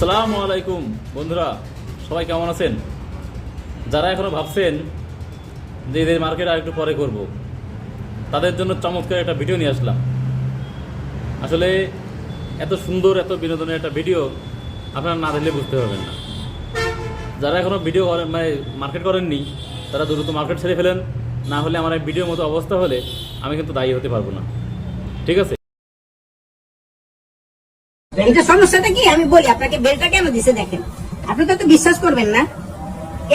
আসসালামু আলাইকুম, বন্ধুরা, সবাই কেমন আছেন? যারা এখনও ভাবছেন যে এদের মার্কেট আর একটু পরে করব, তাদের জন্য চমৎকার একটা ভিডিও নিয়ে আসলাম। আসলে এত সুন্দর, এত বিনোদনের একটা ভিডিও আপনারা না দিলে বুঝতে পারবেন না। যারা এখনও ভিডিও করেন মানে মার্কেট করেননি, তারা দ্রুত মার্কেট ছেড়ে ফেলেন, না হলে আমার ভিডিওর মতো অবস্থা হলে আমি কিন্তু দায়ী হতে পারব না। ঠিক আছে? এটা সমস্যাটা কি? আমি বলি আপনাকে বেলটা কেন দিছে দেখেন? আপনি তো বিশ্বাস করবেন না।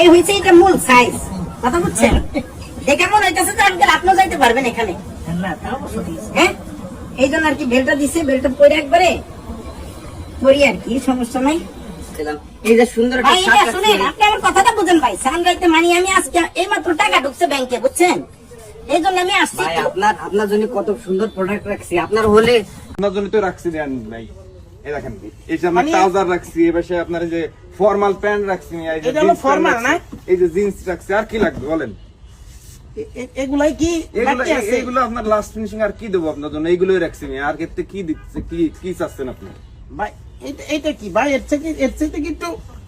এই হয়েছে এটা মূল সাইজ কথা বুঝছেন? দেখে মনে হইতেছে যে আপনিও যাইতে পারবেন এখানে। হ্যাঁ? এই জন্য আর কি বেলটা দিছে বেলটা পরে একবারে পরি আর কি সমস্যা নাই। এই যে সুন্দর শুনেন আপনি আমার কথাটা বুঝেন ভাই। সানরাইতে মানি আমি আজকে এই মাত্র টাকা ঢুকছে ব্যাংকে বুঝছেন? এই জন্য আমি আসছি আপনার আপনার জন্য কত সুন্দর প্রোডাক্ট রাখছি। আপনার হলে আপনার জন্য তো রাখছি দেন ভাই। এই দেখেন এই যে আপনার ট্রাউজার রাখছি আপনার এই যে ফর্মাল প্যান্ট রাখছি এই যে এটা হলো জিন্স প্যান্ট এই যে জিন্স রাখছি আর কি লাগবে বলেন? এগুলাই কি এগুলো আছে? এগুলো আপনার লাস্ট ফিনিশিং আর কি দেবো আপনার জন্য? এইগুলোই রাখছি আর ক্ষেত্রে কি দিচ্ছে কি কি চাচ্ছেন আপনি? ভাই এটা- কি? ভাই এর থেকে এর থেকে কি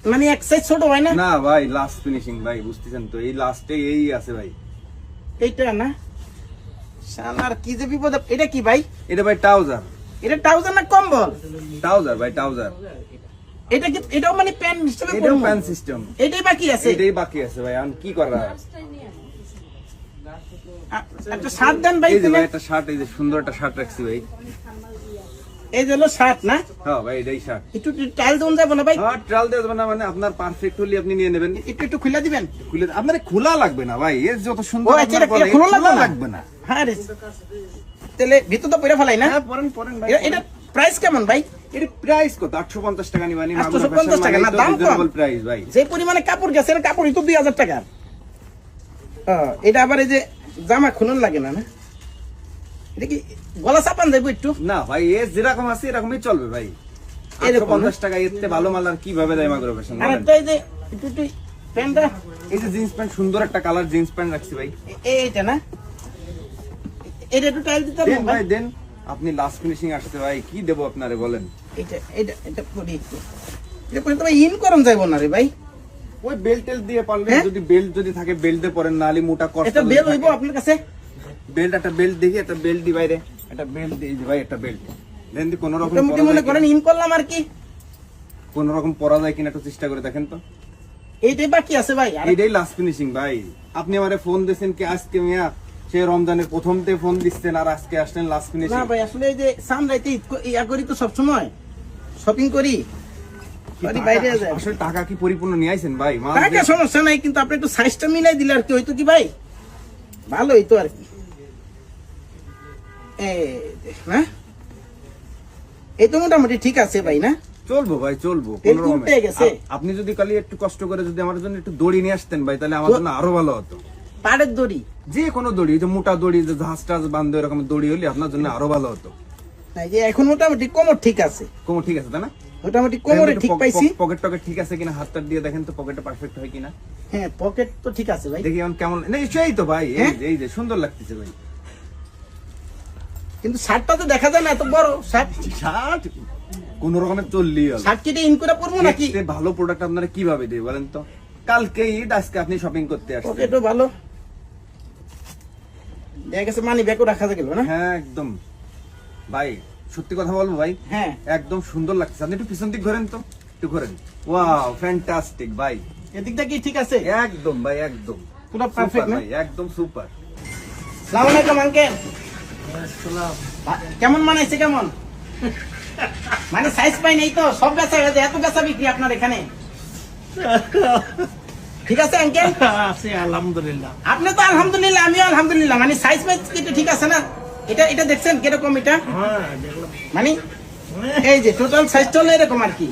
মানে এক সাইজ ছোট হয় না? না ভাই লাস্ট ফিনিশিং ভাই বুঝতেছেন তো? এই লাস্টে এই আছে ভাই। এইটা না? শালার কি যে বিপদ এটা কি ভাই? এটা ভাই ট্রাউজার। এটা ট্রাউজার না কম্বল? ট্রাউজার ভাই ট্রাউজার এটা কি এটাও মানে প্যান্ট হিসেবে এটাও? প্যান্ট সিস্টেম এটাই বাকি আছে? এটাই বাকি আছে ভাই এখন কি করা? একটা শার্ট দেন ভাই তুমি। একটা শার্ট এই যে সুন্দর একটা শার্ট রাখছি ভাই। এই যে হলো শার্ট না? হ্যাঁ ভাই এটাই শার্ট একটু টাইল দেন যাব না ভাই? হ্যাঁ ট্রাল দিয়ে দেবেন না মানে আপনার পারফেক্ট হলে আপনি নিয়ে নেবেন। একটু একটু খুলে দিবেন? খুলে আপনার খোলা লাগবে না ভাই। এর যত সুন্দর আচ্ছা খোলা লাগবে না। হ্যাঁ রে। তাহলে ভিতর তো পরে ফেলাই না? হ্যাঁ পরেন পরেন ভাই এটা- প্রাইস কেমন ভাই? এর প্রাইস কত? 850 টাকা নিবানি 850 টাকা, না, দাম কম। প্রাইস ভাই। যে পরিমাণে কাপড় গেছে এর কাপড়ই তো দুই হাজার এটা আবার এই যে জামা খুলন লাগে না না? এটা কি গলা চাপান যাইব একটু? না ভাই এ যেরকম আছে এরকমই চলবে ভাই। 850 টাকা এর ভালো মাল আর কীভাবে দেয় মাগরো ফ্যাশন আর এই যে একটু একটু প্যান্টটা এই যে জিন্স প্যান্ট সুন্দর একটা কালার জিন্স প্যান্ট রাখছি ভাই। এইটা না? এটা একটু টাইল দিতে হবে ভাই দেন। আপনি লাস্ট ফিনিশিং আসছে ভাই কি দেবো আপনারে বলেন? এটা এটা এটা একটু। এটা ইন করন যাইব না রে ভাই। ওই বেল্ট টেল দিয়ে পারলে হ্যাঁ? যদি বেল্ট যদি থাকে বেল্ট দিয়ে পরেন নালি মোটা কষ্ট এটা বেল হইব আপনার কাছে? বেল্ট একটা বেল্ট দেখি একটা বেল্ট দি বাইরে একটা বেল্ট দিই ভাই একটা বেল্ট দেন দি কোনো রকম মনে করেন ইন করলাম আর কি। কোনো রকম পরা যায় কিনা একটু চেষ্টা করে দেখেন তো। এইটাই বাকি আছে ভাই এটাই লাস্ট ফিনিশিং ভাই। আপনি আমারে ফোন দিয়েছেন কি আজকে মিয়া? রমজানের প্রথমতে ফোন দিচ্ছেন আর আজকে আসলেন লাস্ট না ভাই আসলে এই যে সামরাইতে ইয়া করি তো সবসময়। শপিং করি। আসলে টাকা কি পরিপূর্ণ নিয়ে আইছেন ভাই? টাকা সমস্যা নাই কিন্তু আপনি একটু সাইজটা মিলাই দিলে আর কি হইতো কি ভাই? ভালো হইতো আর কি। এই না এই তো মোটামুটি ঠিক আছে ভাই না? চলবো ভাই চলবো আপনি যদি কালি একটু কষ্ট করে যদি আমার জন্য একটু দড়ি নিয়ে আসতেন ভাই তাহলে আমার জন্য আরও ভালো হতো। পাড়ের দড়ি। যে কোনো দড়ি যে মোটা দড়ি যে ঝাঁস টাস বান্ধে এরকম দড়ি হলে আপনার জন্য আরও ভালো হতো। যে এখন মোটামুটি কোমর ঠিক আছে। কোমর ঠিক আছে তাই না? মোটামুটি কোমরে ঠিক পাইছি। পকেট টকেট ঠিক আছে কিনা হাতটা দিয়ে দেখেন তো পকেটটা পারফেক্ট হয় কিনা। হ্যাঁ পকেট তো ঠিক আছে ভাই। দেখি এখন কেমন না সেই তো ভাই এই? যে সুন্দর লাগতেছে ভাই। কিন্তু শার্টটা তো দেখা যায় না এত বড় শার্ট। শার্ট? কোন রকমের চললি শার্ট কেটে ইন করে পরবো নাকি? ভালো প্রোডাক্ট আপনারা কীভাবে দেবে বলেন তো? কালকে আজকে আপনি শপিং করতে আসছেন পকেটও ভালো। দেখা গেছে মানি ব্যাগও রাখা গেল না? হ্যাঁ একদম। ভাই সত্যি কথা বলব ভাই? হ্যাঁ। একদম সুন্দর লাগছে আপনি একটু পিছন দিক ঘোরেন তো। একটু ঘোরেন। ওয়াও ফ্যান্টাস্টিক ভাই। এদিকটা কি ঠিক আছে? একদম ভাই একদম। পুরো পারফেক্ট ভাই একদম সুপার সালাম আলাইকুম আঙ্কেল কেমন মানাইছে কেমন? মানে সাইজ পাই নাই তো সব বেচা এত বেচা বিক্রি আপনার এখানে? ঠিক আছে আঙ্কেল আলহামদুলিল্লাহ। আপনি তো আলহামদুলিল্লাহ আমিও আলহামদুলিল্লাহ। মানে সাইজ পাইজ কিন্তু ঠিক আছে না? এটা এটা দেখছেন কীরকম এটা? হ্যাঁ মানে এই যে টোটাল সাইজ চলে এরকম আর কি।